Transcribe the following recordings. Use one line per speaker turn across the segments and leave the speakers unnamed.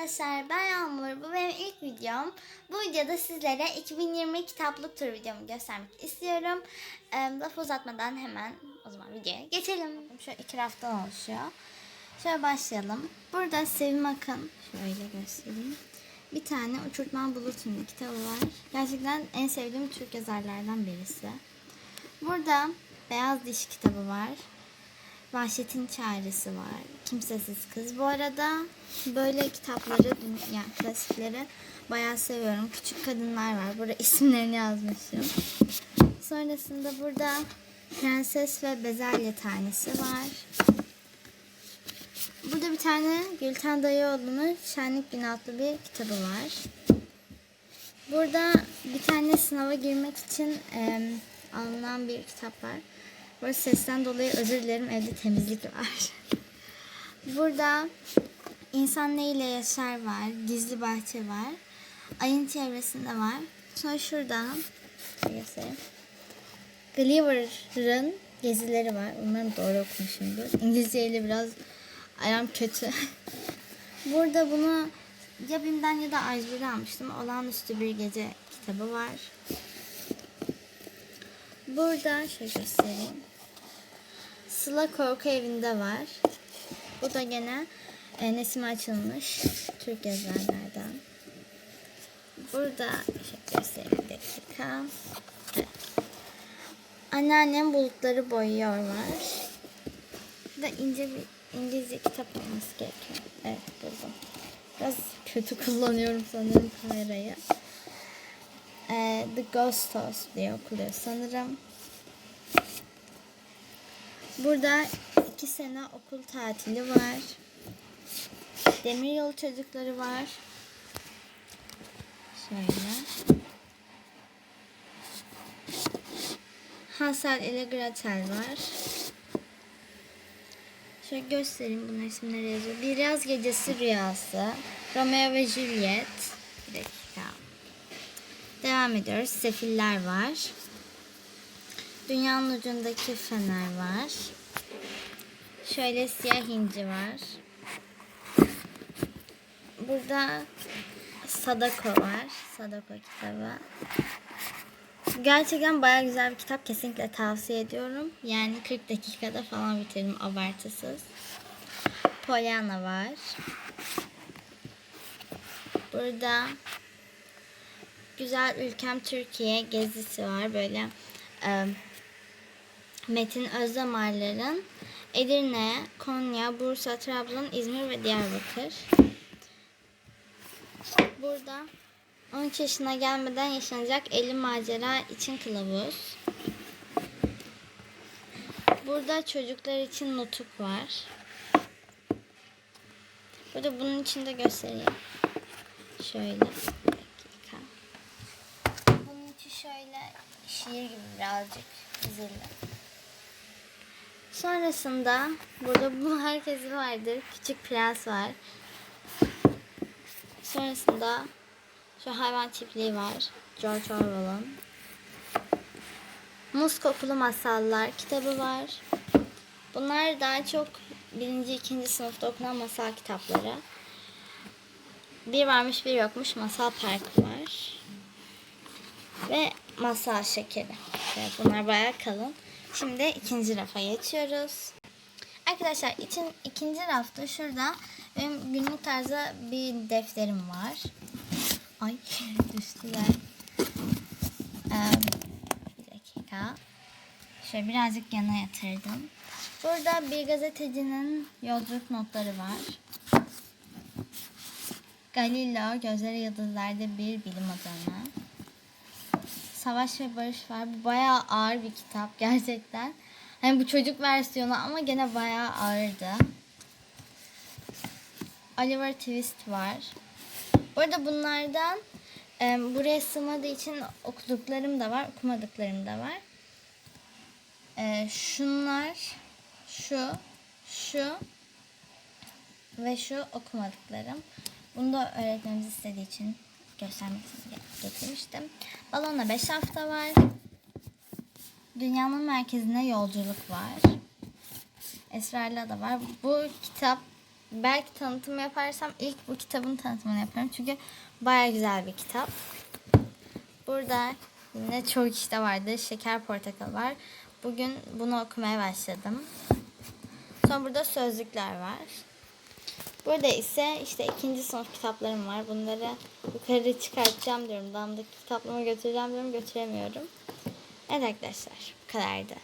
arkadaşlar ben Yağmur. Bu benim ilk videom. Bu videoda sizlere 2020 kitaplık tur videomu göstermek istiyorum. Ee, laf uzatmadan hemen o zaman videoya geçelim. Şu iki raftan oluşuyor. Şöyle başlayalım. Burada Sevim Akın. Şöyle göstereyim. Bir tane Uçurtma Bulut'un kitabı var. Gerçekten en sevdiğim Türk yazarlardan birisi. Burada Beyaz Diş kitabı var. Vahşetin Çaresi var. Kimsesiz Kız. Bu arada böyle kitapları, yani klasikleri bayağı seviyorum. Küçük Kadınlar var. Burada isimlerini yazmışım. Sonrasında burada Prenses ve Bezelye Tanesi var. Burada bir tane Gülten Dayıoğlu'nun Şenlik Günü adlı bir kitabı var. Burada bir tane sınava girmek için e, alınan bir kitap var. Burada sesten dolayı özür dilerim evde temizlik var. Burada İnsan Neyle Yaşar var. Gizli Bahçe var. Ayın çevresinde var. Sonra şurada göstereyim. Gulliver'ın gezileri var. Umarım doğru okumuşumdur. İngilizceyle biraz aram kötü. Burada bunu ya Bim'den ya da A101'den almıştım. Olağanüstü bir gece kitabı var. Burada şöyle göstereyim. Sıla Korku Evi'nde var. Bu da gene e, Nesim Açılmış Türk yazarlardan. Burada şöyle göstereyim bir dakika. Evet. Anneannem bulutları boyuyor var. Burada ince bir İngilizce kitap olması gerekiyor. Evet buldum. Biraz kötü kullanıyorum sanırım kamerayı. Ee, The Ghost House diye okuluyor sanırım. Burada iki sene okul tatili var. Demiryolu çocukları var. Şöyle. Hansel ile Gretel var. Şöyle göstereyim bunun isimleri yazıyor. Bir yaz gecesi rüyası. Romeo ve Juliet. Bir dakika. Devam ediyoruz. Sefiller var. Dünyanın ucundaki fener var. Şöyle siyah inci var. Burada Sadako var. Sadako kitabı. Gerçekten bayağı güzel bir kitap. Kesinlikle tavsiye ediyorum. Yani 40 dakikada falan bitirdim abartısız. Pollyanna var. Burada Güzel Ülkem Türkiye gezisi var. Böyle e, Metin Özdemarlar'ın Edirne, Konya, Bursa, Trabzon, İzmir ve Diyarbakır. Burada 13 yaşına gelmeden yaşanacak 50 macera için kılavuz. Burada çocuklar için nutuk var. Burada bunun için de göstereyim. Şöyle. Bunun için şöyle şiir gibi birazcık zilli. Sonrasında burada bu herkesi vardır. Küçük Prens var. Sonrasında şu hayvan çiftliği var. George Orwell'ın. Muz kokulu masallar kitabı var. Bunlar daha çok birinci, ikinci sınıfta okunan masal kitapları. Bir varmış bir yokmuş masal parkı var. Ve masal şekeri. Bunlar bayağı kalın. Şimdi ikinci rafa geçiyoruz. Arkadaşlar için ikinci rafta şurada benim günlük tarzı bir defterim var. Ay düştüler. Bir dakika. Şöyle birazcık yana yatırdım. Burada bir gazetecinin yolculuk notları var. Galileo, Gözleri Yıldızlarda bir bilim adamı. Savaş ve Barış var. Bu bayağı ağır bir kitap gerçekten. Hani bu çocuk versiyonu ama gene bayağı ağırdı. Oliver Twist var. Bu arada bunlardan e, buraya sığmadığı için okuduklarım da var, okumadıklarım da var. E, şunlar, şu, şu ve şu okumadıklarım. Bunu da öğretmenimiz istediği için göstermek getirmiştim. Balonla 5 hafta var. Dünyanın merkezine yolculuk var. Esrarla da var. Bu kitap belki tanıtım yaparsam ilk bu kitabın tanıtımını yaparım. Çünkü baya güzel bir kitap. Burada yine çok işte vardı. Şeker portakal var. Bugün bunu okumaya başladım. Sonra burada sözlükler var. Burada ise işte ikinci sınıf kitaplarım var. Bunları yukarı çıkartacağım diyorum. Damdaki kitaplığımı götüreceğim diyorum. Götüremiyorum. Evet arkadaşlar bu kadardı.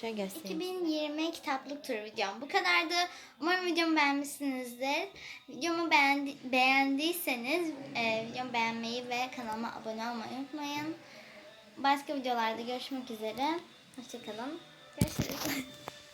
Şöyle göstereyim. 2020 kitaplık turu videom bu kadardı. Umarım videomu beğenmişsinizdir. Videomu beğendi, beğendiyseniz e, videomu beğenmeyi ve kanalıma abone olmayı unutmayın. Başka videolarda görüşmek üzere. Hoşçakalın. Görüşürüz.